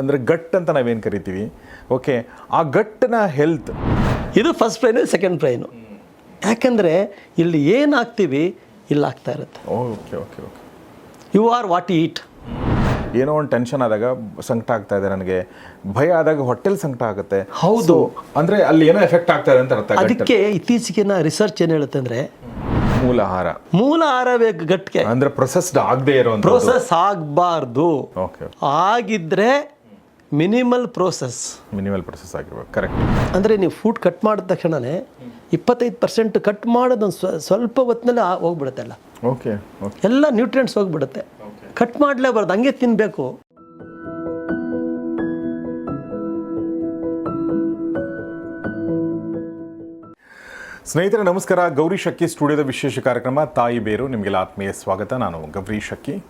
ಅಂದರೆ ಗಟ್ ಅಂತ ನಾವೇನು ಕರಿತೀವಿ? ಓಕೆ ಆ ಗಟ್ಟಿನ ಹೆಲ್ತ್ ಇದು ಫಸ್ಟ್ ಪ್ರೈನು ಸೆಕೆಂಡ್ ಪ್ರೈನು ಯಾಕಂದರೆ ಇಲ್ಲಿ ಏನು ಹಾಕ್ತೀವಿ ಇಲ್ಲಿ ಆಗ್ತಾ ಇರುತ್ತೆ. Okay okay okay you are what eat ಏನೋ ಒಂದು ಟೆನ್ಷನ್ ಆದಾಗ ಸಂಕಟ ಆಗ್ತಾ ಇದೆ ನನಗೆ. ಭಯ ಆದಾಗ ಹೊಟ್ಟೆಲ್ ಸಂಕಟ ಆಗುತ್ತೆ. ಹೌದು. ಅಂದರೆ ಅಲ್ಲಿ ಏನೋ ಎಫೆಕ್ಟ್ ಆಗ್ತಾ ಇದೆ ಅಂತ ಅರ್ಥ ಅದಕ್ಕೆ ಇತ್ತೀಚೆಗಿನ ರಿಸರ್ಚ್ ಏನು ಹೇಳುತ್ತೆ ಅಂದರೆ ಮೂಲ ಆಹಾರ ಮೂಲ ಆಹಾರ ಬೇಕು ಗಟ್ಟಿಗೆ ಅಂದ್ರೆ ಪ್ರೊಸೆಸ್ಡ್ ಆಗದೆ ಇರುವಂತ ಪ್ರೋಸೆಸ್ ಆಗಬಾರ್ದು. ಓಕೆ ಆಗಿದ್ರೆ ಮಿನಿಮಲ್ ಪ್ರೋಸೆಸ್ ಮಿನಿಮಲ್ ಪ್ರೋಸೆಸ್ ಆಗಿರ್ಬೇಕು. ಕರೆಕ್ಟ್ ಅಂದರೆ ನೀವು ಫುಡ್ ಕಟ್ ಮಾಡಿದ ತಕ್ಷಣವೇ ಇಪ್ಪತ್ತೈದು ಪರ್ಸೆಂಟ್ ಕಟ್ ಮಾಡೋದೊಂದು ಸ್ವ ಸ್ವಲ್ಪ ಹೊತ್ತಿನಲ್ಲಿ ಆ- ಹೋಗ್ಬಿಡುತ್ತೆ ಅಲ್ಲ? ಓಕೆ ಓಕೆ ಎಲ್ಲ ನ್ಯೂಟ್ರಿಯೆಂಟ್ಸ್ ಹೋಗ್ಬಿಡುತ್ತೆ. ಕಟ್ ಮಾಡಲೇಬಾರ್ದು ಹಂಗೆ ತಿನ್ನಬೇಕು ಸ್ನೇಹಿತರೆ ನಮಸ್ಕಾರ. ಗೌರಿ ಶಕ್ಕಿ ಸ್ಟುಡಿಯೋದ ವಿಶೇಷ ಕಾರ್ಯಕ್ರಮ ತಾಯಿ ಬೇರು. ನಿಮಗೆಲ್ಲ ಆತ್ಮೀಯ ಸ್ವಾಗತ. ನಾನು ಗೌರಿ ಶಕ್ಕಿ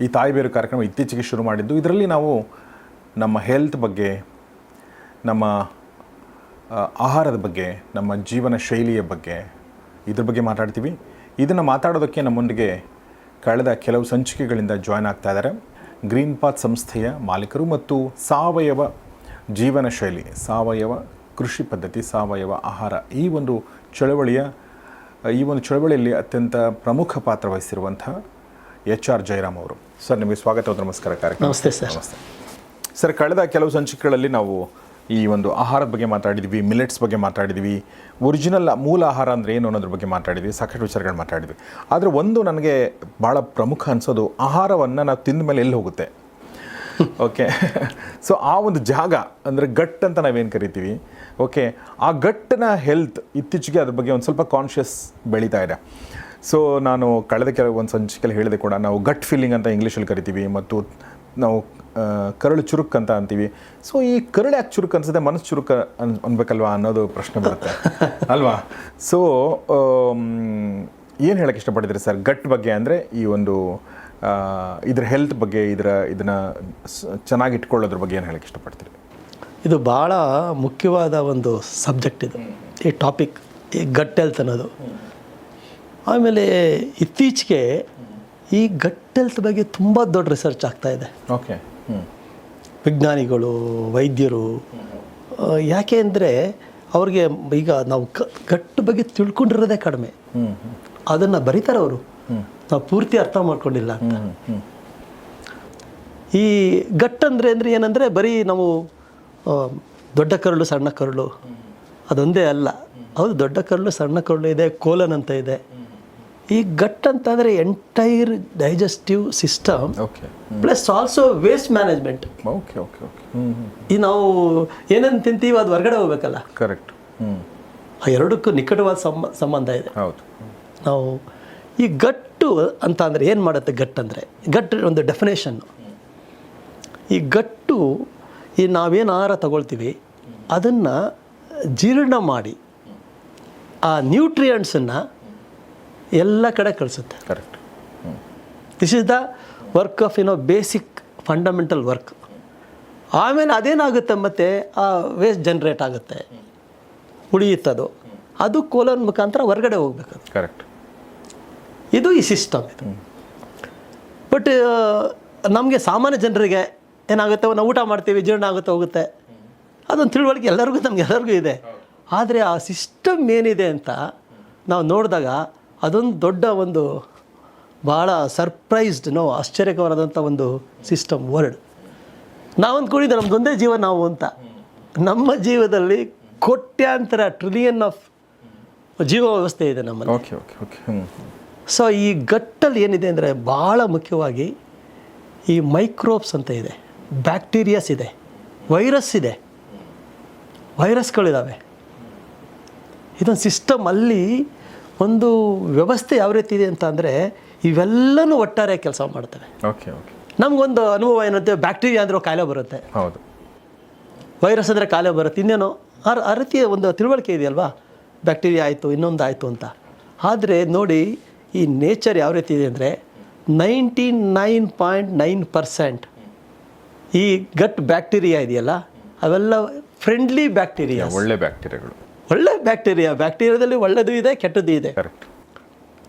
ಈ ತಾಯಿ ಬೇರು ಕಾರ್ಯಕ್ರಮ ಇತ್ತೀಚೆಗೆ ಶುರು ಮಾಡಿದ್ದು. ಇದರಲ್ಲಿ ನಾವು ನಮ್ಮ ಹೆಲ್ತ್ ಬಗ್ಗೆ, ನಮ್ಮ ಆಹಾರದ ಬಗ್ಗೆ, ನಮ್ಮ ಜೀವನ ಶೈಲಿಯ ಬಗ್ಗೆ, ಇದ್ರ ಬಗ್ಗೆ ಮಾತಾಡ್ತೀವಿ. ಇದನ್ನು ಮಾತಾಡೋದಕ್ಕೆ ನಮ್ಮೊಂದಿಗೆ ಕಳೆದ ಕೆಲವು ಸಂಚಿಕೆಗಳಿಂದ ಜಾಯ್ನ್ ಆಗ್ತಾ ಇದ್ದಾರೆ ಗ್ರೀನ್ ಪಾತ್ ಸಂಸ್ಥೆಯ ಮಾಲೀಕರು ಮತ್ತು ಸಾವಯವ ಜೀವನ ಶೈಲಿ, ಸಾವಯವ ಕೃಷಿ ಪದ್ಧತಿ, ಸಾವಯವ ಆಹಾರ ಈ ಒಂದು ಚಳವಳಿಯ, ಈ ಒಂದು ಚಳವಳಿಯಲ್ಲಿ ಅತ್ಯಂತ ಪ್ರಮುಖ ಪಾತ್ರ ವಹಿಸಿರುವಂತಹ ಎಚ್ ಆರ್ ಜಯರಾಮ್ ಅವರು. ಸರ್ ನಿಮಗೆ ಸ್ವಾಗತ ನಮಸ್ಕಾರ ಕಾರ್ಯಕ್ರಮ. ನಮಸ್ತೆ ಸರ್. ನಮಸ್ತೆ. ಸರ್ ಕಳೆದ ಕೆಲವು ಸಂಚಿಕೆಗಳಲ್ಲಿ ನಾವು ಈ ಒಂದು ಆಹಾರದ ಬಗ್ಗೆ ಮಾತಾಡಿದ್ವಿ ಮಿಲೆಟ್ಸ್ ಬಗ್ಗೆ ಮಾತಾಡಿದ್ವಿ ಒರಿಜಿನಲ್ ಮೂಲ ಆಹಾರ ಅಂದರೆ ಏನು ಅನ್ನೋದ್ರ ಬಗ್ಗೆ ಮಾತಾಡಿದ್ವಿ ಸಾಕಷ್ಟು ವಿಚಾರಗಳು ಮಾತಾಡಿದ್ವಿ. ಆದರೆ ಒಂದು ನನಗೆ ಭಾಳ ಪ್ರಮುಖ ಅನಿಸೋದು ಆಹಾರವನ್ನು ನಾವು ತಿಂದ ಮೇಲೆ ಎಲ್ಲಿ ಹೋಗುತ್ತೆ? ಓಕೆ ಸೊ ಆ ಒಂದು ಜಾಗ ಅಂದರೆ ಗಟ್ ಅಂತ ನಾವೇನು ಕರಿತೀವಿ? ಓಕೆ ಆ ಗಟ್ಟಿನ ಹೆಲ್ತ್ ಇತ್ತೀಚೆಗೆ ಅದ್ರ ಬಗ್ಗೆ ಒಂದು ಸ್ವಲ್ಪ ಕಾನ್ಷಿಯಸ್ ಬೆಳೀತಾ ಇದೆ. ಸೊ ನಾನು ಕಳೆದ ಕೆಲವು ಒಂದು ಸಂಚಿಕೆಯಲ್ಲಿ ಹೇಳಿದೆ ಕೂಡ ನಾವು ಗಟ್ ಫೀಲಿಂಗ್ ಅಂತ ಇಂಗ್ಲೀಷಲ್ಲಿ ಕರಿತೀವಿ ಮತ್ತು ನಾವು ಕರುಳು ಚುರುಕ್ ಅಂತ ಅಂತೀವಿ. ಸೊ ಈ ಕರಳು ಯಾಕೆ ಚುರುಕ್ ಅನ್ಸುತ್ತೆ ಮನಸ್ಸು ಚುರುಕ ಅನ್ ಅನ್ಬೇಕಲ್ವಾ ಅನ್ನೋದು ಪ್ರಶ್ನೆ ಬರುತ್ತೆ. ಅಲ್ವಾ? ಸೊ ಏನು ಹೇಳಕ್ಕೆ ಇಷ್ಟಪಡ್ತೀರಿ ಸರ್? ಗಟ್ ಬಗ್ಗೆ ಅಂದರೆ ಈ ಒಂದು ಇದ್ರ ಹೆಲ್ತ್ ಬಗ್ಗೆ ಇದರ ಇದನ್ನು ಚೆನ್ನಾಗಿ ಇಟ್ಕೊಳ್ಳೋದ್ರ ಬಗ್ಗೆ ಏನು ಹೇಳಕ್ಕೆ ಇಷ್ಟಪಡ್ತೀರಿ? ಇದು ಭಾಳ ಮುಖ್ಯವಾದ ಒಂದು ಸಬ್ಜೆಕ್ಟ್ ಇದು. ಈ ಟಾಪಿಕ್ ಈ ಗಟ್ ಹೆಲ್ತ್ ಅನ್ನೋದು. ಆಮೇಲೆ ಇತ್ತೀಚೆಗೆ ಈ ಗಟ್ ಹೆಲ್ತ್ ಬಗ್ಗೆ ತುಂಬ ದೊಡ್ಡ ರಿಸರ್ಚ್ ಆಗ್ತಾ ಇದೆ. ಓಕೆ. ವಿಜ್ಞಾನಿಗಳು ವೈದ್ಯರು ಯಾಕೆ ಅಂದರೆ ಅವ್ರಿಗೆ ಈಗ ನಾವು ಗಟ್ಟ ಬಗ್ಗೆ ತಿಳ್ಕೊಂಡಿರೋದೇ ಕಡಿಮೆ. ಅದನ್ನು ಬರೀತಾರೆ ಅವರು. ನಾವು ಪೂರ್ತಿ ಅರ್ಥ ಮಾಡ್ಕೊಂಡಿಲ್ಲ ಅಂತ. ಈ ಗಟ್ಟಂದರೆ ಅಂದರೆ ಅಂದರೆ ಏನಂದರೆ ಬರೀ ನಾವು ದೊಡ್ಡ ಕರಳು ಸಣ್ಣ ಕರಳು. ಅದೊಂದೇ ಅಲ್ಲ. ಹೌದು ದೊಡ್ಡ ಕರಳು ಸಣ್ಣ ಕರಳು ಇದೆ ಕೋಲನ್ ಅಂತ ಇದೆ. ಈ ಗಟ್ ಅಂತಂದರೆ entire digestive system okay plus also waste management. Okay okay okay ಈ ನಾವು ಏನೇನು ತಿಂತೀವಿ ಅದು ಹೊರಗಡೆ ಹೋಗ್ಬೇಕಲ್ಲ? ಕರೆಕ್ಟ್ ಆ ಎರಡಕ್ಕೂ ನಿಕಟವಾದ ಸಂಬ ಸಂಬಂಧ ಇದೆ. ಹೌದು. ನಾವು ಈ ಗಟ್ಟು ಅಂತ ಅಂದರೆ ಏನು ಮಾಡುತ್ತೆ ಗಟ್ ಅಂದರೆ? ಗಟ್ ಒಂದು ಡೆಫಿನೇಷನ್ನು ಈ ಗಟ್ಟು ಈ ನಾವೇನು ಆಹಾರ ತಗೊಳ್ತೀವಿ ಅದನ್ನು ಜೀರ್ಣ ಮಾಡಿ ಆ ನ್ಯೂಟ್ರಿಯೆಂಟ್ಸನ್ನು ಎಲ್ಲ ಕಡೆ ಕಳಿಸುತ್ತೆ. Correct this is the work of ಏನೋ ಬೇಸಿಕ್ ಫಂಡಮೆಂಟಲ್ ವರ್ಕ್ ಆಮೇಲೆ ಅದೇನಾಗುತ್ತೆ ಮತ್ತು ಆ ವೇಸ್ಟ್ ಜನ್ರೇಟ್ ಆಗುತ್ತೆ. ಉಳಿಯುತ್ತದು ಅದು ಕೋಲನ್ ಮುಖಾಂತರ ಹೊರಗಡೆ ಹೋಗ್ಬೇಕು ಕರೆಕ್ಟ್ ಇದು ಈ ಸಿಸ್ಟಮ್ ಇದು. ಬಟ್ ನಮಗೆ ಸಾಮಾನ್ಯ ಜನರಿಗೆ ಏನಾಗುತ್ತೆ ನಾವು ಊಟ ಮಾಡ್ತೀವಿ ಜೀರ್ಣ ಆಗುತ್ತೆ ಹೋಗುತ್ತೆ. ಅದೊಂದು ತಿಳುವಳಿಕೆ ಎಲ್ಲರಿಗೂ ನಮ್ಗೆ ಎಲ್ಲರಿಗೂ ಇದೆ. ಆದರೆ ಆ ಸಿಸ್ಟಮ್ ಏನಿದೆ ಅಂತ ನಾವು ನೋಡಿದಾಗ ಅದೊಂದು ದೊಡ್ಡ ಒಂದು ಭಾಳ ಸರ್ಪ್ರೈಸ್ಡ್ ನೋ ಆಶ್ಚರ್ಯಕರವಾದಂಥ ಒಂದು ಸಿಸ್ಟಮ್ ವರ್ಡ್ ನಾವು ಅಂದ್ಕೊಂಡಿದ್ದೆ ನಮ್ಮದೊಂದೇ ಜೀವ ನಾವು ಅಂತ. ನಮ್ಮ ಜೀವದಲ್ಲಿ ಕೋಟ್ಯಾಂತರ ಟ್ರಿಲಿಯನ್ ಆಫ್ ಜೀವ ವ್ಯವಸ್ಥೆ ಇದೆ ನಮ್ಮಲ್ಲಿ. ಓಕೆ ಓಕೆ ಓಕೆ ಸೊ ಈ ಗಟ್ಟಲ್ಲಿ ಏನಿದೆ ಅಂದರೆ ಭಾಳ ಮುಖ್ಯವಾಗಿ ಈ ಮೈಕ್ರೋಬ್ಸ್ ಅಂತ ಇದೆ. ಬ್ಯಾಕ್ಟೀರಿಯಾಸ್ ಇದೆ. ವೈರಸ್ ಇದೆ. ವೈರಸ್ಗಳಿದ್ದಾವೆ ಇದೊಂದು ಸಿಸ್ಟಮ್ ಅಲ್ಲಿ ಒಂದು ವ್ಯವಸ್ಥೆ ಯಾವ ರೀತಿ ಇದೆ ಅಂತ ಅಂದರೆ ಇವೆಲ್ಲನೂ ಒಟ್ಟಾರೆ ಕೆಲಸ ಮಾಡ್ತವೆ. ಓಕೆ ಓಕೆ ನಮಗೊಂದು ಅನುಭವ ಏನಂತೆ ಬ್ಯಾಕ್ಟೀರಿಯಾ ಅಂದರೆ ಕಾಯಿಲೆ ಬರುತ್ತೆ. ಹೌದು. ವೈರಸ್ ಅಂದರೆ ಕಾಯಿಲೆ ಬರುತ್ತೆ. ಇನ್ನೇನು ಆ ಆ ರೀತಿಯ ಒಂದು ತಿಳುವಳಿಕೆ ಇದೆಯಲ್ವಾ? ಬ್ಯಾಕ್ಟೀರಿಯಾ ಆಯಿತು ಇನ್ನೊಂದು ಆಯಿತು ಅಂತ. ಆದರೆ ನೋಡಿ ಈ ನೇಚರ್ ಯಾವ ರೀತಿ ಇದೆ ಅಂದರೆ ninety nine point nine percent ಈ ಗಟ್ ಬ್ಯಾಕ್ಟೀರಿಯಾ ಇದೆಯಲ್ಲ ಅವೆಲ್ಲ ಫ್ರೆಂಡ್ಲಿ ಬ್ಯಾಕ್ಟೀರಿಯಾ ಒಳ್ಳೆ ಬ್ಯಾಕ್ಟೀರಿಯಾಗಳು ಒಳ್ಳೆ ಬ್ಯಾಕ್ಟೀರಿಯಾ ಬ್ಯಾಕ್ಟೀರಿಯಾದಲ್ಲಿ ಒಳ್ಳೆಯದು ಇದೆ ಕೆಟ್ಟದ್ದು ಇದೆ. ಕರೆಕ್ಟ್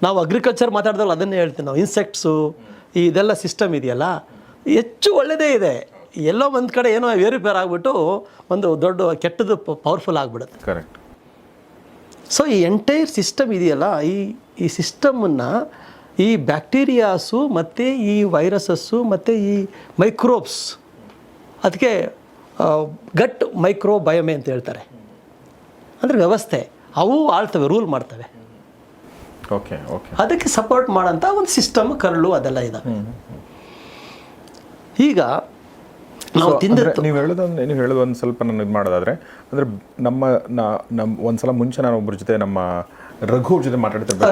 ನಾವು ಅಗ್ರಿಕಲ್ಚರ್ ಮಾತಾಡಿದಾಗ ಅದನ್ನೇ ಹೇಳ್ತೀವಿ ನಾವು. ಇನ್ಸೆಕ್ಟ್ಸು ಇದೆಲ್ಲ ಸಿಸ್ಟಮ್ ಇದೆಯಲ್ಲ? ಹೆಚ್ಚು ಒಳ್ಳೆಯದೇ ಇದೆ. ಎಲ್ಲೋ ಒಂದು ಕಡೆ ಏನೋ ವೇರಿಫೈರ್ ಆಗಿಬಿಟ್ಟು ಒಂದು ದೊಡ್ಡ ಕೆಟ್ಟದ್ದು ಪವರ್ಫುಲ್ ಆಗಿಬಿಡುತ್ತೆ. ಕರೆಕ್ಟ್ ಸೊ ಈ ಎಂಟೈರ್ ಸಿಸ್ಟಮ್ ಇದೆಯಲ್ಲ ಈ ಈ ಸಿಸ್ಟಮನ್ನು ಈ ಬ್ಯಾಕ್ಟೀರಿಯಾಸು ಮತ್ತು ಈ ವೈರಸಸ್ಸು ಮತ್ತು ಈ ಮೈಕ್ರೋಬ್ಸ್ ಅದಕ್ಕೆ ಗಟ್ ಮೈಕ್ರೋಬಯಮೆ ಅಂತ ಹೇಳ್ತಾರೆ. ಅಂದರೆ ವ್ಯವಸ್ಥೆ ಅವು ಆಳ್ತವೆ ರೂಲ್ ಮಾಡ್ತವೆ. ಓಕೆ ಓಕೆ ಅದಕ್ಕೆ ಸಪೋರ್ಟ್ ಮಾಡೋಂಥ ಒಂದು ಸಿಸ್ಟಮ್ ಕರಳು ಅದೆಲ್ಲ ಇದೆ. ಈಗ ನಾವು ತಿಂದ ನೀವು ಹೇಳೋದೊಂದು ನೀವು ಹೇಳೋದು ಒಂದು ಸ್ವಲ್ಪ ನಾನು ಇದು ಮಾಡೋದಾದ್ರೆ ಅಂದ್ರೆ ನಮ್ಮ ನಾ- ನಮ್ಮ ಒಂದ್ಸಲ ಮುಂಚೆ ನಾನು ಒಬ್ಬರ ಜೊತೆ ನಮ್ಮ ರಘು ಅವ್ರ ಜೊತೆ ಮಾತಾಡ್ತಿರ್ಬೇಕು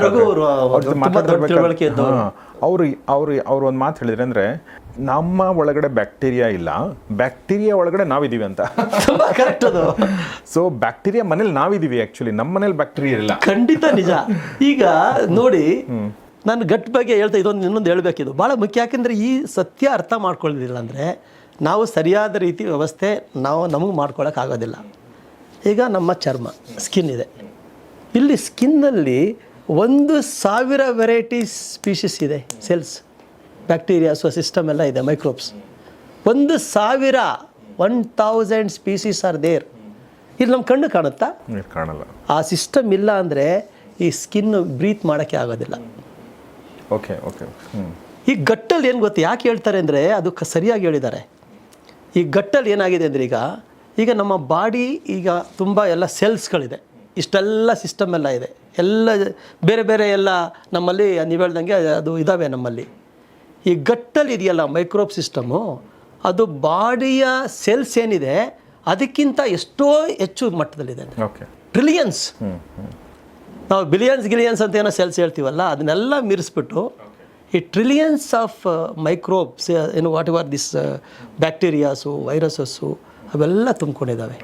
ಅವರು ಅವರು ಅವ್ರು ಒಂದು ಮಾತು ಹೇಳಿದ್ರೆ ಅಂದ್ರೆ ನಮ್ಮ ಒಳಗಡೆ ಬ್ಯಾಕ್ಟೀರಿಯಾ ಇಲ್ಲ. ಬ್ಯಾಕ್ಟೀರಿಯಾ ಒಳಗಡೆ ನಾವಿದೀವಿ ಅಂತ. ಕರೆಕ್ಟ್ ಅದು. ಸೊ ಬ್ಯಾಕ್ಟೀರಿಯಾ ಮನೇಲಿ ನಾವಿದೀವಿ ಆ್ಯಕ್ಚುಲಿ ನಮ್ಮ ಮನೇಲಿ ಬ್ಯಾಕ್ಟೀರಿಯಾ ಇಲ್ಲ. ಖಂಡಿತ ನಿಜ. ಈಗ ನೋಡಿ ನಾನು ಗಟ್ಟಿ ಬಗ್ಗೆ ಹೇಳ್ತಾ ಇದೊಂದು ಇನ್ನೊಂದು ಹೇಳ್ಬೇಕಿದು. ಭಾಳ ಮುಖ್ಯ. ಯಾಕೆಂದರೆ ಈ ಸತ್ಯ ಅರ್ಥ ಮಾಡ್ಕೊಳ್ಳೋದಿಲ್ಲ ಅಂದರೆ ನಾವು ಸರಿಯಾದ ರೀತಿ ವ್ಯವಸ್ಥೆ ನಾವು ನಮಗೆ ಮಾಡ್ಕೊಳ್ಳೋಕ್ಕಾಗೋದಿಲ್ಲ ಈಗ ನಮ್ಮ ಚರ್ಮ ಸ್ಕಿನ್ ಇದೆ. ಇಲ್ಲಿ ಸ್ಕಿನ್ನಲ್ಲಿ ಒಂದು ಸಾವಿರ ವೆರೈಟಿ ಸ್ಪೀಷಿಸ್ ಇದೆ ಸೆಲ್ಸ್ ಬ್ಯಾಕ್ಟೀರಿಯಾಸು ಸಿಸ್ಟಮ್ ಎಲ್ಲ ಇದೆ ಮೈಕ್ರೋಬ್ಸ್ ಒಂದು ಸಾವಿರ one thousand species are there ಇಲ್ಲಿ ನಮ್ಮ ಕಣ್ಣು ಕಾಣುತ್ತಾ? ಕಾಣಲ್ಲ. ಆ ಸಿಸ್ಟಮ್ ಇಲ್ಲ ಅಂದರೆ ಈ ಸ್ಕಿನ್ ಬ್ರೀತ್ ಮಾಡೋಕ್ಕೆ ಆಗೋದಿಲ್ಲ. ಓಕೆ ಓಕೆ ಈ ಗಟ್ಟಲ್ಲಿ ಏನು ಗೊತ್ತು ಯಾಕೆ ಹೇಳ್ತಾರೆ ಅಂದರೆ ಅದು ಸರಿಯಾಗಿ ಹೇಳಿದ್ದಾರೆ. ಈ ಗಟ್ಟಲ್ಲಿ ಏನಾಗಿದೆ ಅಂದರೆ ಈಗ ಈಗ ನಮ್ಮ ಬಾಡಿ ಈಗ ತುಂಬ ಎಲ್ಲ ಸೆಲ್ಸ್ಗಳಿದೆ ಇಷ್ಟೆಲ್ಲ ಸಿಸ್ಟಮ್ ಎಲ್ಲ ಇದೆ. ಎಲ್ಲ ಬೇರೆ ಬೇರೆ ಎಲ್ಲ ನಮ್ಮಲ್ಲಿ ನೀವು ಹೇಳ್ದಂಗೆ ಅದು ಇದ್ದಾವೆ ನಮ್ಮಲ್ಲಿ. ಈ ಗಟ್ಟಲ್ಲಿ ಇದೆಯಲ್ಲ ಮೈಕ್ರೋಬ್ ಸಿಸ್ಟಮು ಅದು ಬಾಡಿಯ ಸೆಲ್ಸ್ ಏನಿದೆ ಅದಕ್ಕಿಂತ ಎಷ್ಟೋ ಹೆಚ್ಚು ಮಟ್ಟದಲ್ಲಿದೆ ಟ್ರಿಲಿಯನ್ಸ್. ನಾವು ಬಿಲಿಯನ್ಸ್ ಗಿಲಿಯನ್ಸ್ ಅಂತ ಏನೋ ಸೆಲ್ಸ್ ಹೇಳ್ತೀವಲ್ಲ ಅದನ್ನೆಲ್ಲ ಮೀರಿಸ್ಬಿಟ್ಟು ಈ ಟ್ರಿಲಿಯನ್ಸ್ ಆಫ್ ಮೈಕ್ರೋಬ್ಸ್ ಏನು whatever this bacterias viruses ಅವೆಲ್ಲ ತುಂಬ್ಕೊಂಡಿದ್ದಾವೆ.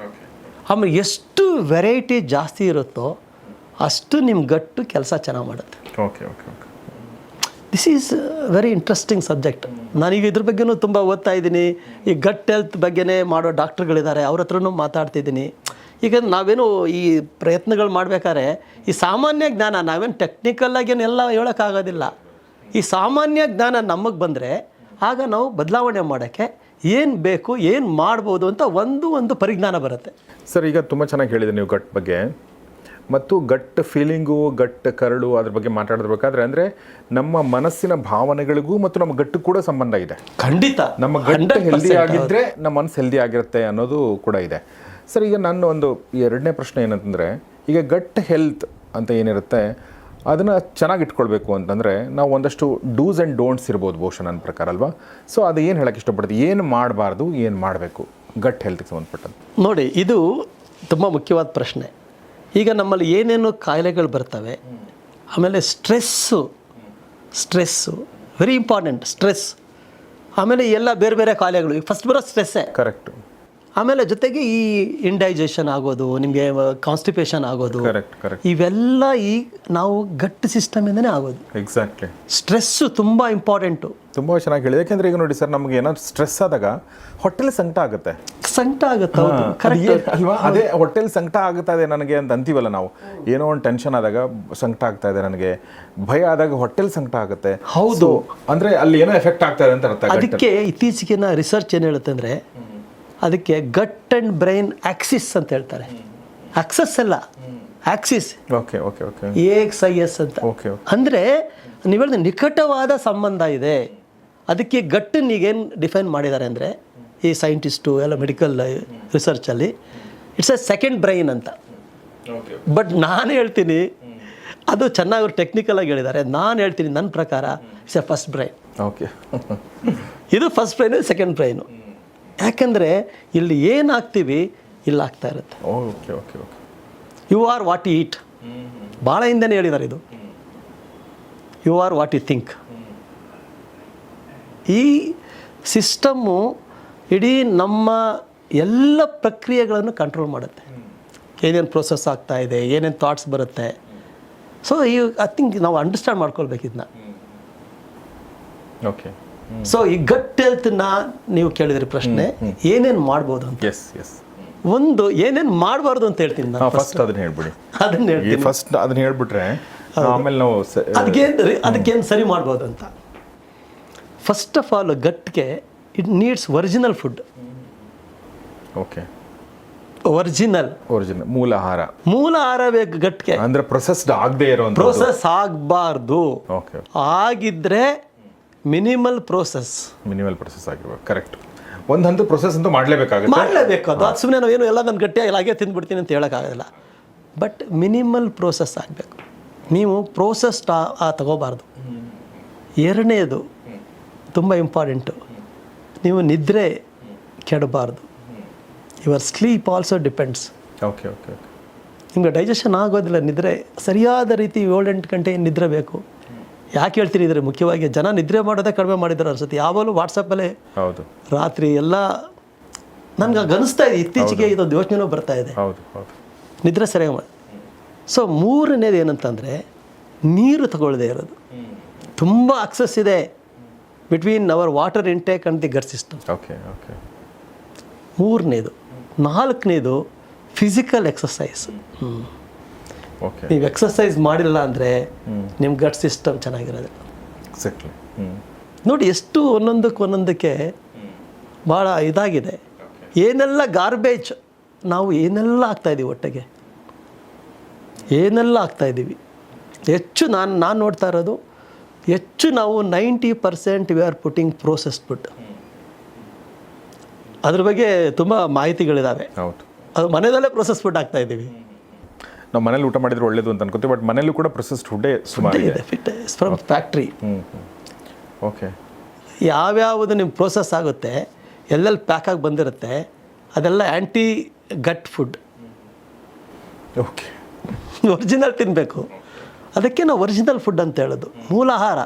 ಆಮೇಲೆ ಎಷ್ಟು ವೆರೈಟಿ ಜಾಸ್ತಿ ಇರುತ್ತೋ ಅಷ್ಟು ನಿಮ್ಮ ಗಟ್ಟು ಕೆಲಸ ಚೆನ್ನಾಗಿ ಮಾಡುತ್ತೆ. Okay okay okay. This is very interesting subject ನಾನೀಗ ಇದ್ರ ಬಗ್ಗೆನೂ ತುಂಬ ಓದ್ತಾ ಇದ್ದೀನಿ. ಈ ಗಟ್ ಹೆಲ್ತ್ ಬಗ್ಗೆನೇ ಮಾಡೋ ಡಾಕ್ಟ್ರುಗಳಿದ್ದಾರೆ. ಅವ್ರ ಹತ್ರನೂ ಮಾತಾಡ್ತಿದ್ದೀನಿ. ಈಗ ನಾವೇನು ಈ ಪ್ರಯತ್ನಗಳು ಮಾಡಬೇಕಾದ್ರೆ, ಈ ಸಾಮಾನ್ಯ ಜ್ಞಾನ, ನಾವೇನು ಟೆಕ್ನಿಕಲ್ಲಾಗೇನೆಲ್ಲ ಹೇಳೋಕ್ಕಾಗೋದಿಲ್ಲ. ಈ ಸಾಮಾನ್ಯ ಜ್ಞಾನ ನಮಗೆ ಬಂದರೆ, ಆಗ ನಾವು ಬದಲಾವಣೆ ಮಾಡೋಕ್ಕೆ ಏನು ಬೇಕು, ಏನು ಮಾಡ್ಬೋದು ಅಂತ ಒಂದು ಒಂದು ಪರಿಜ್ಞಾನ ಬರುತ್ತೆ. ಸರ್, ಈಗ ತುಂಬ ಚೆನ್ನಾಗಿ ಹೇಳಿದೆ ನೀವು ಗಟ್ ಬಗ್ಗೆ. ಮತ್ತು ಗಟ್ ಫೀಲಿಂಗು ಗಟ್ ಕರಳು ಅದ್ರ ಬಗ್ಗೆ ಮಾತಾಡಬೇಕಾದ್ರೆ ಅಂದರೆ ನಮ್ಮ ಮನಸ್ಸಿನ ಭಾವನೆಗಳಿಗೂ ಮತ್ತು ನಮ್ಮ ಗಟ್ಟು ಕೂಡ ಸಂಬಂಧ ಇದೆ. ಖಂಡಿತ. ನಮ್ಮ ಗಂಡ 100% ಹೆಲ್ದಿ ಆಗಿದ್ದರೆ ನಮ್ಮ ಮನಸ್ಸು ಹೆಲ್ದಿ ಆಗಿರುತ್ತೆ ಅನ್ನೋದು ಕೂಡ ಇದೆ. ಸರ್ ಈಗ ನನ್ನ ಒಂದು ಎರಡನೇ ಪ್ರಶ್ನೆ ಏನಂತಂದರೆ ಈಗ ಗಟ್ ಹೆಲ್ತ್ ಅಂತ ಏನಿರುತ್ತೆ ಅದನ್ನು ಚೆನ್ನಾಗಿ ಇಟ್ಕೊಳ್ಬೇಕು ಅಂತಂದರೆ ನಾವು ಒಂದಷ್ಟು ಡೂಸ್ ಆ್ಯಂಡ್ ಡೋಂಟ್ಸ್ ಇರ್ಬೋದು ಬಹುಶಃ ನನ್ನ ಪ್ರಕಾರ ಅಲ್ವಾ? ಸೊ ಅದು ಏನು ಹೇಳಕ್ಕೆ ಇಷ್ಟಪಡ್ತೀವಿ? ಏನು ಮಾಡಬಾರ್ದು? ಏನು ಮಾಡಬೇಕು? ಗಟ್ ಹೆಲ್ತ್ಗೆ ಸಂಬಂಧಪಟ್ಟಂತೆ ನೋಡಿ ಇದು ತುಂಬ ಮುಖ್ಯವಾದ ಪ್ರಶ್ನೆ. ಈಗ ನಮ್ಮಲ್ಲಿ ಏನೇನು ಕಾಯಿಲೆಗಳು ಬರ್ತವೆ, ಆಮೇಲೆ stress stress very important stress ಆಮೇಲೆ ಎಲ್ಲ ಬೇರೆ ಬೇರೆ ಕಾಯಿಲೆಗಳು. ಫಸ್ಟ್ ಬರೋ ಸ್ಟ್ರೆಸ್ಸೇ ಕರೆಕ್ಟು ಆಮೇಲೆ ಜೊತೆಗೆ ಈ ಇಂಡೈಜೆಷನ್ ಆಗೋದು ನಿಮಗೆ ಕಾನ್ಸ್ಟಿಪೇಷನ್ ಆಗೋದು ಇವೆಲ್ಲ ಈ ನಾವು ಗಟ್ ಸಿಸ್ಟಮಿಂದನೇ ಆಗೋದು. ಎಕ್ಸಾಕ್ಟ್ಲಿ ಸ್ಟ್ರೆಸ್ಸು ತುಂಬ ಇಂಪಾರ್ಟೆಂಟು ತುಂಬ ಚೆನ್ನಾಗಿ ಹೇಳಿದೆ. ಯಾಕೆಂದ್ರೆ ಈಗ ನೋಡಿ ಸರ್ ನಮ್ಗೆ ಏನಾದ್ರು ಸ್ಟ್ರೆಸ್ ಆದಾಗ ಹೊಟ್ಟೆಲಿ ಸಂಕಟ ಆಗುತ್ತೆ. ಸಂಕಟ ಆಗುತ್ತೆ ಅಲ್ವಾ? ಅದೇ ಹೊಟ್ಟೆಲಿ ಸಂಕಟ ಆಗ್ತಾ ಇದೆ ನನಗೆ ಅಂತ ಅಂತೀವಲ್ಲ ನಾವು. ಏನೋ ಒಂದು ಟೆನ್ಷನ್ ಆದಾಗ ಸಂಕಟ ಆಗ್ತಾ ಇದೆ ನನಗೆ. ಭಯ ಆದಾಗ ಹೊಟ್ಟೆಲಿ ಸಂಕಟ ಆಗುತ್ತೆ. ಹೌದು. ಅಂದ್ರೆ ಅಲ್ಲಿ ಏನೋ ಎಫೆಕ್ಟ್ ಆಗ್ತಾ ಇದೆ ಅಂತ ಅರ್ಥ ಅದಕ್ಕೆ ಇತ್ತೀಚೆಗಿನ ರಿಸರ್ಚ್ ಏನು ಹೇಳುತ್ತೆ ಅಂದರೆ ಅದಕ್ಕೆ ಗಟ್ ಆ್ಯಂಡ್ ಬ್ರೈನ್ ಆಕ್ಸಿಸ್ ಅಂತ ಹೇಳ್ತಾರೆ. ಆಕ್ಸಸ್ ಅಲ್ಲ. Axis okay okay okay X I S ಅಂತ. ಓಕೆ ಅಂದರೆ ನೀವು ಹೇಳಿದ್ರೆ ನಿಕಟವಾದ ಸಂಬಂಧ ಇದೆ. ಅದಕ್ಕೆ ಗಟ್ಟನ್ನೀಗೇನು ಡಿಫೈನ್ ಮಾಡಿದ್ದಾರೆ ಅಂದರೆ ಈ ಸೈಂಟಿಸ್ಟು ಎಲ್ಲ ಮೆಡಿಕಲ್ ರಿಸರ್ಚಲ್ಲಿ ಇಟ್ಸ್ ಅ ಸೆಕೆಂಡ್ ಬ್ರೈನ್ ಅಂತ. ಬಟ್ ನಾನು ಹೇಳ್ತೀನಿ ಅದು ಚೆನ್ನಾಗಿ ಅವ್ರು ಟೆಕ್ನಿಕಲ್ ಆಗಿ ಹೇಳಿದ್ದಾರೆ. ನಾನು ಹೇಳ್ತೀನಿ ನನ್ನ ಪ್ರಕಾರ it's a first brain okay ಇದು ಫಸ್ಟ್ ಬ್ರೈನು ಸೆಕೆಂಡ್ ಬ್ರೈನು ಯಾಕಂದರೆ ಇಲ್ಲಿ ಏನು ಹಾಕ್ತೀವಿ ಇಲ್ಲಿ ಆಗ್ತಾ ಇರುತ್ತೆ. Okay okay okay. You are what eat ಭಾಳ ಹಿಂದೆನೇ ಹೇಳಿದ್ದಾರೆ ಇದು. You are what you think ಈ ಸಿಸ್ಟಮ್ಮು ಇಡೀ ನಮ್ಮ ಎಲ್ಲ ಪ್ರಕ್ರಿಯೆಗಳನ್ನು ಕಂಟ್ರೋಲ್ ಮಾಡುತ್ತೆ. ಏನೇನು ಪ್ರೊಸೆಸ್ ಆಗ್ತಾ ಇದೆ ಏನೇನು ಥಾಟ್ಸ್ ಬರುತ್ತೆ. ಸೊ ಈ ಐ ಥಿಂಕ್ ನಾವು ಅಂಡರ್ಸ್ಟ್ಯಾಂಡ್ ಮಾಡ್ಕೊಳ್ಬೇಕು ಇದನ್ನ ಓಕೆ. ಸೊ ಈ ಗಟ್ ಹೆಲ್ತ್ನ ನೀವು ಕೇಳಿದ್ರಿ ಪ್ರಶ್ನೆ ಏನೇನು ಮಾಡ್ಬೋದು ಅಂತ? ಎಸ್ ಎಸ್ ಒಂದು ಏನೇನು ಮಾಡಬಾರ್ದು ಅಂತ ಹೇಳ್ತೀನಿ ನಾನು ಫಸ್ಟ್ ಅದನ್ನ ಹೇಳ್ಬಿಡಿ. ಅದನ್ನ ಹೇಳ್ತೀನಿ. ಫಸ್ಟ್ ಅದನ್ನ ಹೇಳ್ಬಿಟ್ರೆ ಆಮೇಲೆ ನಾವು ಅದಕ್ಕೇನು ಅದಕ್ಕೇನು ಸರಿ ಮಾಡ್ಬೋದು ಅಂತ? First of all ಗಟ್ಗೆ it needs original food okay original original ಮೂಲ ಆಹಾರ. ಮೂಲ ಆಹಾರ ಬೇಕು ಗಟ್ಗೆ ಅಂದ್ರೆ ಪ್ರೊಸೆಸ್ಡ್ ಆಗದೆ ಇರುವಂತ ಪ್ರೊಸೆಸ್ ಆಗಬಾರ್ದು. ಓಕೆ ಆಗಿದ್ರೆ ಮಿನಿಮಲ್ ಪ್ರೋಸೆಸ್ ಮಿನಿಮಲ್ ಪ್ರೊಸೆಸ್ ಆಗಿರ್ಬೇಕು. ಕರೆಕ್ಟ್ ಒಂದು ಹಂತ ಪ್ರೊಸೆಸ್ ಅಂತ ಮಾಡಲೇಬೇಕಾಗುತ್ತೆ. ಮಾಡಲೇಬೇಕು ಅದು ಅದು ಸುಮ್ಮನೆ ನಾವೇನು ಎಲ್ಲ ನನ್ನ ಗಟ್ಟಿಯಾಗಿ ಹಾಗೆ ತಿಂದ್ಬಿಡ್ತೀನಿ ಅಂತ ಹೇಳೋಕ್ಕಾಗಲ್ಲ. ಬಟ್ ಮಿನಿಮಲ್ ಪ್ರೋಸೆಸ್ ಆಗಬೇಕು. ನೀವು ಪ್ರೋಸೆಸ್ ತಗೋಬಾರ್ದು. ಎರಡನೇದು ತುಂಬ ಇಂಪಾರ್ಟೆಂಟು ನೀವು ನಿದ್ರೆ ಕೆಡಬಾರ್ದು. Your sleep also depends okay okay okay ನಿಮಗೆ ಡೈಜೆಷನ್ ಆಗೋದಿಲ್ಲ ನಿದ್ರೆ ಸರಿಯಾದ ರೀತಿ ಏಳೆಂಟು ಗಂಟೆ ನಿದ್ರೆ ಬೇಕು? ಯಾಕೆ ಹೇಳ್ತೀನಿ ಇದ್ರೆ ಮುಖ್ಯವಾಗಿ ಜನ ನಿದ್ರೆ ಮಾಡೋದೇ ಕಡಿಮೆ ಮಾಡಿದ್ದಾರೆ ಅನ್ಸುತ್ತೆ. ಯಾವಾಗಲೂ ವಾಟ್ಸಪ್ಪಲ್ಲೇ ಹೌದು. ರಾತ್ರಿ ಎಲ್ಲ ನನ್ಗೆ ಅನಿಸ್ತಾ ಇದೆ. ಇತ್ತೀಚೆಗೆ ಇದೊಂದು ಯೋಚನೆನೂ ಬರ್ತಾ ಇದೆ. ನಿದ್ರೆ ಸರಿಯಾಗಿ ಮಾಡಿ ಸೊ ಮೂರನೇದು ಏನಂತಂದರೆ ನೀರು ತಗೊಳ್ಳದೆ ಇರೋದು. ತುಂಬ ಅಕ್ಸಸ್ ಇದೆ between our water intake and the gut system okay okay ಮೂರನೇದು. ನಾಲ್ಕನೇದು ಫಿಸಿಕಲ್ ಎಕ್ಸಸೈಸ್ ನೀವು ಎಕ್ಸಸೈಸ್ ಮಾಡಿಲ್ಲ ಅಂದರೆ ನಿಮ್ಮ ಗಟ್ ಸಿಸ್ಟಮ್ ಚೆನ್ನಾಗಿರೋದಿಲ್ಲ. ಎಕ್ಸಾಕ್ಟ್ಲಿ ನೋಡಿ ಎಷ್ಟು ಒಂದೊಂದಕ್ಕೆ ಒಂದೊಂದಕ್ಕೆ ಭಾಳ ಇದಾಗಿದೆ. ಏನೆಲ್ಲ ಗಾರ್ಬೇಜ್ ನಾವು ಏನೆಲ್ಲ ಆಗ್ತಾಯಿದ್ದೀವಿ ಒಟ್ಟಿಗೆ? ಏನೆಲ್ಲ ಆಗ್ತಾಯಿದ್ದೀವಿ ಹೆಚ್ಚು ನಾನು ನಾನು ನೋಡ್ತಾ ಇರೋದು ಹೆಚ್ಚು ನಾವು ninety percent we are putting process food ಅದ್ರ ಬಗ್ಗೆ ತುಂಬ ಮಾಹಿತಿಗಳಿದ್ದಾವೆ ಅದು ಮನೆಯಲ್ಲೇ ಪ್ರೊಸೆಸ್ ಫುಡ್ ಆಗ್ತಾ ಇದ್ದೀವಿ ನಾವು ಮನೇಲಿ ಊಟ ಮಾಡಿದ್ರೆ ಒಳ್ಳೇದು ಅಂತ ಅನ್ಕೋತೀವಿ ಬಟ್ ಮನೇಲೂ ಕೂಡ ಪ್ರೊಸೆಸ್ಡ್ ಫುಡ್ಡೇ ಸುಮಾರು ಇದೆ ಫಿಟ್ ಫ್ರಮ್ ಫ್ಯಾಕ್ಟ್ರಿ ಓಕೆ ಯಾವ್ಯಾವುದು ನಿಮ್ಮ ಪ್ರೋಸೆಸ್ ಆಗುತ್ತೆ ಎಲ್ಲೆಲ್ಲಿ ಪ್ಯಾಕಾಗಿ ಬಂದಿರುತ್ತೆ ಅದೆಲ್ಲ anti gut food okay original ತಿನ್ನಬೇಕು ಅದಕ್ಕೆ ನಾವು ಒರಿಜಿನಲ್ ಫುಡ್ ಅಂತ ಹೇಳೋದು. ಮೂಲ ಆಹಾರ.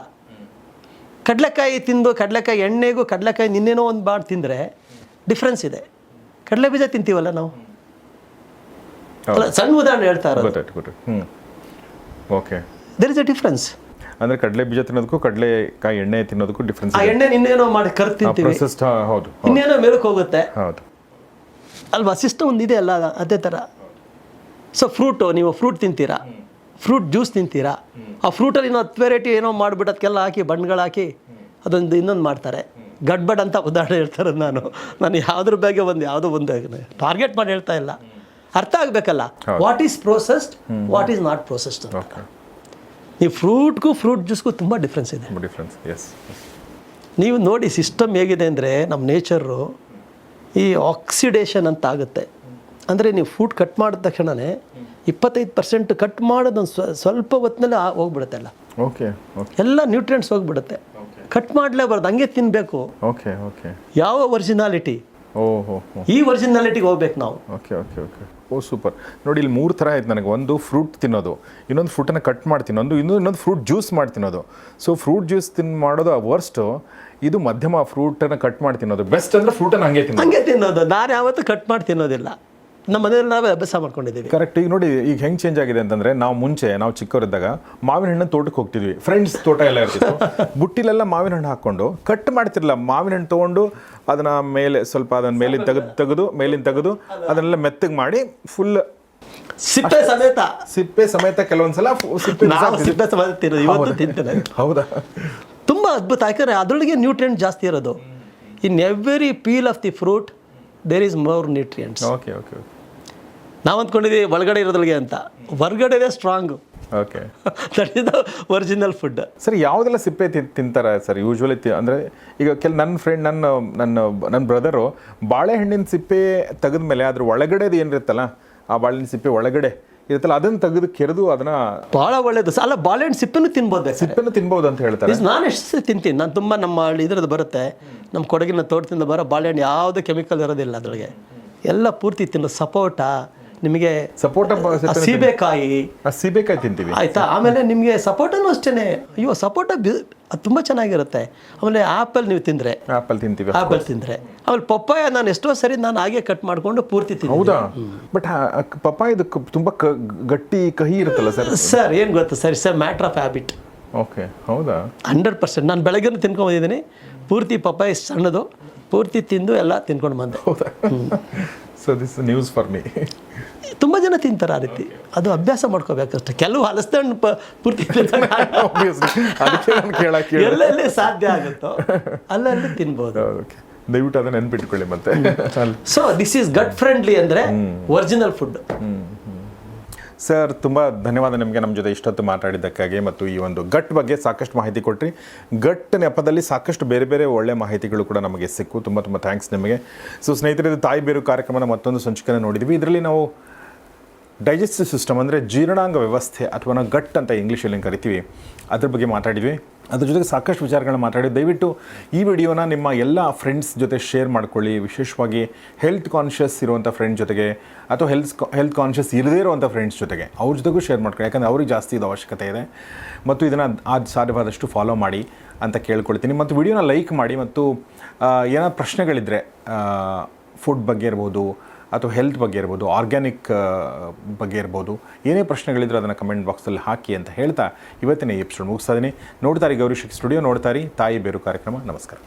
ಕಡಲೆಕಾಯಿ ತಿಂದು ಕಡಲೆಕಾಯಿ ಎಣ್ಣೆಗೂ ಕಡಲೆಕಾಯಿ ನಿನ್ನೇನೋ ಒಂದು ಬಾಡ್ ತಿಂದರೆ ಡಿಫ್ರೆನ್ಸ್ ಇದೆ. ಕಡಲೆ ಬೀಜ ತಿಂತೀವಲ್ಲ ನಾವು? ಅಲ್ಲ ಸಣ್ಣ ಉದಾಹರಣೆ ಹೇಳ್ತಾ ಇರೋದು. ಗೊತ್ತಾಯ್ತು ಗೊತ್ತಾಯ್ತು. ಹ್ಞೂ okay. There is a difference ಅಂದ್ರೆ ಕಡಲೆ ಬೀಜ ತಿನ್ನೋದಕ್ಕೂ ಕಡಲೆಕಾಯಿ ಎಣ್ಣೆ ತಿನ್ನೋದಕ್ಕೂ ಡಿಫ್ರೆನ್ಸ್ ಆ ಎಣ್ಣೆ ಇನ್ನೇನೋ ಮಾಡಿ ಕರ್ ತಿಂತೀವಿ ಹೌದು ಇನ್ನೇನೋ ಮೇಲಕ್ಕೆ ಹೋಗುತ್ತೆ. ಹೌದು. ಅಲ್ವಾ ಸಿಸ್ಟಮ್ ಒಂದು ಇದೆ ಅಲ್ಲ ಅದೇ ಥರ ಸೊ ಫ್ರೂಟು ನೀವು ಫ್ರೂಟ್ ತಿಂತೀರಾ? ಫ್ರೂಟ್ ಜ್ಯೂಸ್ ತಿಂತೀರಾ? ಆ ಫ್ರೂಟಲ್ಲಿ ಇನ್ನೂ ಹತ್ತು ವೆರೈಟಿ ಏನೋ ಮಾಡಿಬಿಟ್ಟು ಅದಕ್ಕೆಲ್ಲ ಹಾಕಿ ಬಣ್ಣಗಳು ಹಾಕಿ ಅದೊಂದು ಇನ್ನೊಂದು ಮಾಡ್ತಾರೆ. ಗಡ್ಬಡ್ ಅಂತ ಉದಾಹರಣೆ ಹೇಳ್ತಾರೆ ನಾನು. ನಾನು ಯಾವುದ್ರ ಬಗ್ಗೆ ಒಂದು ಯಾವುದೋ ಒಂದು ಟಾರ್ಗೆಟ್ ಮಾಡಿ ಹೇಳ್ತಾ ಇಲ್ಲ. ಅರ್ಥ ಆಗಬೇಕಲ್ಲ. What is processed what is not processed ಅಂತ. ನೀವು ಫ್ರೂಟ್ಗೂ ಫ್ರೂಟ್ ಜ್ಯೂಸ್ಗೂ ತುಂಬ ಡಿಫ್ರೆನ್ಸ್ ಇದೆ. ಡಿಫ್ರೆನ್ಸ್ ಎಸ್ ನೀವು ನೋಡಿ ಸಿಸ್ಟಮ್ ಹೇಗಿದೆ ಅಂದರೆ ನಮ್ಮ ನೇಚರು ಈ ಆಕ್ಸಿಡೇಷನ್ ಅಂತ ಆಗುತ್ತೆ. ಅಂದರೆ ನೀವು ಫ್ರೂಟ್ ಕಟ್ ಮಾಡಿದ ತಕ್ಷಣವೇ ಇಪ್ಪತ್ತೈದು ಪರ್ಸೆಂಟ್ ಕಟ್ ಮಾಡೋದೊಂದು ಸ್ವ ಸ್ವಲ್ಪ ಹೊತ್ತಿನಲ್ಲಿ ಹೋಗ್ಬಿಡುತ್ತೆ ಅಲ್ಲ. ಓಕೆ ಎಲ್ಲ ನ್ಯೂಟ್ರಿಯೆಂಟ್ಸ್ ಹೋಗ್ಬಿಡುತ್ತೆ. ಕಟ್ ಮಾಡಲೇಬಾರ್ದು ಹಂಗೆ ತಿನ್ನಬೇಕು ಓಕೆ ಓಕೆ ಯಾವ ಒರಿಜಿನಾಲಿಟಿ ಈ ಒರಿಜಿನಾಲಿಟಿಗೆ ಹೋಗ್ಬೇಕು ನಾವು. Okay okay okay oh, super. ನೋಡಿ, ಇಲ್ಲಿ ಮೂರು ಥರ ಆಯ್ತು ನನಗೆ. ಒಂದು ಫ್ರೂಟ್ ತಿನ್ನೋದು, ಇನ್ನೊಂದು ಫ್ರೂಟನ್ನು ಕಟ್ ಮಾಡಿ ತಿನ್ನೋದು ಇನ್ನೂ ಇನ್ನೊಂದು ಫ್ರೂಟ್ ಜ್ಯೂಸ್ ಮಾಡಿ ತಿನ್ನೋದು. ಸೊ ಫ್ರೂಟ್ ಜ್ಯೂಸ್ ತಿನ್ ಮಾಡೋದು ವರ್ಸ್ಟು ಇದು ಮಧ್ಯಮ ಫ್ರೂಟನ್ನು ಕಟ್ ಮಾಡಿ ತಿನ್ನೋದು. ಬೆಸ್ಟ್ ಅಂದರೆ ಫ್ರೂಟನ್ನು ಹಂಗೆ ತಿನ್ನೋದು. ಹಂಗೆ ತಿನ್ನೋದು. ನಾನು ಯಾವತ್ತೂ ಕಟ್ ಮಾಡಿ ತಿನ್ನೋದಿಲ್ಲ. ನಮ್ಮ ಮನೆಯಲ್ಲಿ ನಾವೇ ಅಭ್ಯಾಸ ಮಾಡ್ಕೊಂಡಿದ್ದೀವಿ. ಕರೆಕ್ಟ್ ಈಗ ನೋಡಿ ಈಗ ಹೆಂಗೆ ಚೇಂಜ್ ಆಗಿದೆ ಅಂತಂದ್ರೆ ನಾವು ಮುಂಚೆ ನಾವು ಚಿಕ್ಕವರಿದ್ದಾಗ ಮಾವಿನ ಹಣ್ಣು ತೋಟಕ್ಕೆ ಹೋಗ್ತಿದ್ವಿ. ಫ್ರೆಂಡ್ಸ್ ತೋಟ ಎಲ್ಲ ಇರ್ತಿತ್ತು. ಬುಟ್ಟಿಲೆಲ್ಲ ಮಾವಿನ ಹಣ್ಣು ಹಾಕೊಂಡು ಕಟ್ ಮಾಡ್ತಿರಲಿಲ್ಲ. ಮಾವಿನ ಹಣ್ಣು ತೊಗೊಂಡು ಅದನ್ನ ಮೇಲೆ ಸ್ವಲ್ಪ ಅದನ್ನ ಮೇಲಿಂದ ತೆಗೆದು ತೆಗೆದು ಮೇಲಿಂದ ತೆಗೆದು ಅದನ್ನೆಲ್ಲ ಮೆತ್ತಗೆ ಮಾಡಿ ಫುಲ್ ಸಿಪ್ಪೆ ಸಮೇತ. ಸಿಪ್ಪೆ ಸಮೇತ ಕೆಲವೊಂದ್ಸಲ ಫು- ಸಿಪ್ಪೆ ನಾವು ಬಿಸಾಕ್ತಿದ್ವಿ. ಸಿಪ್ಪೆ ಸಮೇತ ತಿನ್ನೋದು. ಇವತ್ತು ತಿಂತೇನೆ. ಹೌದಾ? ತುಂಬ ಅದ್ಭುತ. ಯಾಕಂದರೆ ಅದರೊಳಗೆ ನ್ಯೂಟ್ರಿಯೆಂಟ್ ಜಾಸ್ತಿ ಇರೋದು. In every peel of the fruit there is more nutrients okay okay okay ನಾವು ಅಂದ್ಕೊಂಡಿದ್ದೀವಿ ಒಳಗಡೆ ಇರೋದ್ರೊಳಗೆ ಅಂತ. ಹೊರಗಡೆದೇ strong okay that is the original food sir ಯಾವುದೆಲ್ಲ ಸಿಪ್ಪೆ ತಿಂತಾರೆ ಸರ್? ಯೂಶ್ವಲಿ ಅಂದರೆ ಈಗ ಕೆಲ ನನ್ನ ಫ್ರೆಂಡ್ ನನ್ನ ನನ್ನ ನನ್ನ ಬ್ರದರು ಬಾಳೆಹಣ್ಣಿನ ಸಿಪ್ಪೆ ತೆಗೆದ ಮೇಲೆ ಅದ್ರ ಒಳಗಡೆದು ಏನಿರುತ್ತಲ್ಲ ಆ ಬಾಳೆಹಣ್ಣಿನ ಸಿಪ್ಪೆ ಒಳಗಡೆ ಇರುತ್ತಲ್ಲ ಅದನ್ನು ತೆಗೆದು ಕೆರೆದು ಅದನ್ನ ಭಾಳ ಒಳ್ಳೇದು ಅಲ್ಲ ಬಾಳೆಹಣ್ಣು ಸಿಪ್ಪೆನೂ ತಿನ್ಬೋದು ಸಿಪ್ಪನ್ನು ಸಿಪ್ಪೆನ ತಿನ್ಬೋದು ಅಂತ ಹೇಳ್ತಾರೆ. ನಾನು ಎಷ್ಟು ತಿಂತೀನಿ. ನಾನು ತುಂಬ ನಮ್ಮ ಇದ್ರದ್ದು ಬರುತ್ತೆ. ನಮ್ಮ ಕೊಡಗಿನ ತೋಟದಿಂದ ಬರೋ ಬಾಳೆಹಣ್ಣು ಯಾವುದೇ ಕೆಮಿಕಲ್ ಇರೋದಿಲ್ಲ ಅದರೊಳಗೆ. ಎಲ್ಲ ಪೂರ್ತಿ ತಿನ್ನೋ ಸಪೋಟ. ನಿಮಗೆ ಸಪೋಟ ಸೀಬೆಕಾಯಿ ಸೀಬೆಕಾಯಿ ತಿಂತೀವಿ. ಆಯ್ತಾ? ಆಮೇಲೆ ನಿಮಗೆ ಸಪೋಟನೂ ಅಷ್ಟೇ ಅಯ್ಯೋ ಸಪೋಟ ಬಿ ಅದು ತುಂಬ ಚೆನ್ನಾಗಿರುತ್ತೆ. ಆಮೇಲೆ ಆ್ಯಪಲ್ ನೀವು ತಿಂದರೆ. ಆಪಲ್ ತಿಂತೀವಿ ಆ್ಯಪಲ್ ತಿಂದರೆ. ಆಮೇಲೆ ಪಪ್ಪಾಯ ನಾನು ಎಷ್ಟೋ ಸರಿ ನಾನು ಹಾಗೆ ಕಟ್ ಮಾಡಿಕೊಂಡು ಪೂರ್ತಿ ತಿಂತೀನಿ ಹೌದಾ? ಬಟ್ ಪಪ್ಪಾಯ ಇದು ಕ- ತುಂಬಾ ಕ- ಗಟ್ಟಿ ಕಹಿ ಇರುತ್ತಲ್ಲ ಸರ್? ಸರ್ ಏನು ಗೊತ್ತಾ? Sir a matter of habit okay ಹೌದಾ? ಹಂಡ್ರೆಡ್ ಪರ್ಸೆಂಟ್ ನಾನು ಬೆಳಗ್ಗೆ ತಿನ್ಕೊಂಬಂದಿದ್ದೀನಿ ಪೂರ್ತಿ ಪಪ್ಪಾಯ ಸಣ್ಣದು. ಪೂರ್ತಿ ತಿಂದು ಎಲ್ಲ ತಿನ್ಕೊಂಡು ಬಂದೆ. ಹೌದಾ? So this news for me ತುಂಬ ಜನ ತಿಂತಾರೆ ಆ ರೀತಿ. ಅದು ಅಭ್ಯಾಸ ಮಾಡ್ಕೋಬೇಕಷ್ಟೆ. ಕೆಲವು ಹಲಸ್ತಣ್ಣ ಹಣ್ಣು ಪ ಪೂರ್ತಿ ಎಲ್ಲೆಲ್ಲಿ ಸಾಧ್ಯ ಆಗುತ್ತೋ ಅಲ್ಲಲ್ಲಿ ತಿನ್ಬೋದು. ದಯವಿಟ್ಟು ಅದನ್ನ ನೆನ್ಪಿಟ್ಕೊಳ್ಳಿ ಮತ್ತೆ. So this is gut friendly ಅಂದರೆ ಒರಿಜಿನಲ್ ಫುಡ್ ಸರ್, ತುಂಬ ಧನ್ಯವಾದ ನಿಮಗೆ ನಮ್ಮ ಜೊತೆ ಇಷ್ಟೊತ್ತು ಮಾತಾಡಿದ್ದಕ್ಕಾಗಿ ಮತ್ತು ಈ ಒಂದು ಗಟ್ ಬಗ್ಗೆ ಸಾಕಷ್ಟು ಮಾಹಿತಿ ಕೊಟ್ಟ್ರಿ ಗಟ್ ನೆಪದಲ್ಲಿ ಸಾಕಷ್ಟು ಬೇರೆ ಬೇರೆ ಒಳ್ಳೆ ಮಾಹಿತಿಗಳು ಕೂಡ ನಮಗೆ ಸಿಕ್ಕು. ತುಂಬ ತುಂಬ ಥ್ಯಾಂಕ್ಸ್ ನಿಮಗೆ. ಸೊ, ಸ್ನೇಹಿತರೆ, ಇದು ತಾಯಿ ಬೇರು ಕಾರ್ಯಕ್ರಮನ ಮತ್ತೊಂದು ಸಂಚಿಕೆಯನ್ನು ನೋಡಿದ್ವಿ. ಇದರಲ್ಲಿ ನಾವು ಡೈಜೆಸ್ಟಿವ್ ಸಿಸ್ಟಮ್ ಅಂದರೆ ಜೀರ್ಣಾಂಗ ವ್ಯವಸ್ಥೆ ಅಥವಾ ನಾವು ಗಟ್ ಅಂತ ಇಂಗ್ಲೀಷಲ್ಲಿ ಕರಿತೀವಿ. ಅದ್ರ ಬಗ್ಗೆ ಮಾತಾಡಿದ್ವಿ. ಅದ್ರ ಜೊತೆಗೆ ಸಾಕಷ್ಟು ವಿಚಾರಗಳನ್ನ ಮಾತಾಡಿ. ದಯವಿಟ್ಟು ಈ ವಿಡಿಯೋನ ನಿಮ್ಮ ಎಲ್ಲ ಫ್ರೆಂಡ್ಸ್ ಜೊತೆ ಶೇರ್ ಮಾಡ್ಕೊಳ್ಳಿ. ವಿಶೇಷವಾಗಿ ಹೆಲ್ತ್ ಕಾನ್ಷಿಯಸ್ ಇರುವಂಥ ಫ್ರೆಂಡ್ ಜೊತೆಗೆ ಅಥವಾ ಹೆಲ್ತ್ ಹೆಲ್ತ್ ಕಾನ್ಷಿಯಸ್ ಇರದೇ ಇರುವಂಥ ಫ್ರೆಂಡ್ಸ್ ಜೊತೆಗೆ ಅವ್ರ ಜೊತೆಗೂ ಶೇರ್ ಮಾಡ್ಕೊಳ್ಳಿ. ಯಾಕಂದರೆ ಅವ್ರಿಗೆ ಜಾಸ್ತಿ ಇದು ಅವಶ್ಯಕತೆ ಇದೆ. ಮತ್ತು ಇದನ್ನು ಅದು ಸಾಧ್ಯವಾದಷ್ಟು ಫಾಲೋ ಮಾಡಿ ಅಂತ ಕೇಳ್ಕೊಳ್ತೀನಿ. ಮತ್ತು ವಿಡಿಯೋನ ಲೈಕ್ ಮಾಡಿ. ಮತ್ತು ಏನಾದ್ರು ಪ್ರಶ್ನೆಗಳಿದ್ದರೆ ಫುಡ್ ಬಗ್ಗೆ ಇರ್ಬೋದು ಅಥವಾ ಹೆಲ್ತ್ ಬಗ್ಗೆ ಇರ್ಬೋದು ಆರ್ಗ್ಯಾನಿಕ್ ಬಗ್ಗೆ ಇರ್ಬೋದು, ಏನೇ ಪ್ರಶ್ನೆಗಳಿದ್ರೂ ಅದನ್ನು ಕಮೆಂಟ್ ಬಾಕ್ಸಲ್ಲಿ ಹಾಕಿ ಅಂತ ಹೇಳ್ತಾ ಇವತ್ತಿನ ಎಪಿಸೋಡ್ ಮುಗಿಸ್ತಾ ಇದ್ದೀನಿ ನೋಡ್ತಾರೆ ಸ್ಟುಡಿಯೋ ನೋಡ್ತಾರೆ ತಾಯಿ ಬೇರು ಕಾರ್ಯಕ್ರಮ. ನಮಸ್ಕಾರ.